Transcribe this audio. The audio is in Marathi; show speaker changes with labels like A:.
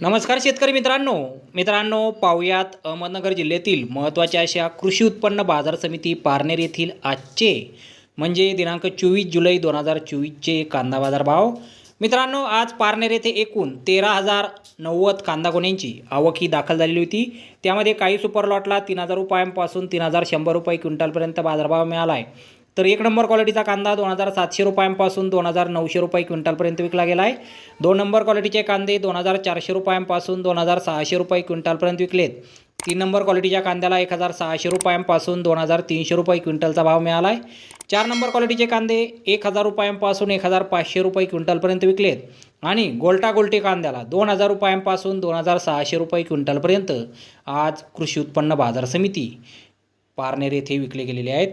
A: नमस्कार शेतकरी मित्रांनो. मित्रांनो पाहुयात अहमदनगर जिल्ह्यातील महत्त्वाच्या अशा कृषी उत्पन्न बाजार समिती पारनेर येथील आजचे म्हणजे दिनांक चोवीस जुलै दोन हजार चोवीसचे कांदा बाजार भाव मित्रांनो आज पारनेर येथे एकूण तेरा हजार नव्वद कांदा गोण्यांची आवक ही दाखल झालेली होती. त्यामध्ये काही सुपर लॉटला तीन हजार रुपयांपासून तीन हजार शंभर रुपये क्विंटलपर्यंत बाजारभाव मिळाला आहे. तर एक नंबर क्वालिटीचा कांदा दोन हजार सातशे रुपयांपासून दोन हजार नऊशे रुपये क्विंटलपर्यंत विकला गेला आहे दोन नंबर क्वालिटीचे कांदे दोन हजार चारशे रुपयांपासून दोन हजार सहाशे रुपये क्विंटलपर्यंत विकलेत. तीन नंबर क्वालिटीच्या कांद्याला एक हजार सहाशे रुपयांपासून दोन हजार तीनशे रुपये क्विंटलचा भाव मिळाला आहे चार नंबर क्वालिटीचे कांदे एक हजार रुपयांपासून एक हजार पाचशे रुपये क्विंटलपर्यंत विकलेत. आणि गोल्टा गोल्टी कांद्याला दोन हजार रुपयांपासून दोन हजार सहाशे रुपये क्विंटलपर्यंत आज कृषी उत्पन्न बाजार समिती पारनेर येथे विकले गेलेले आहेत.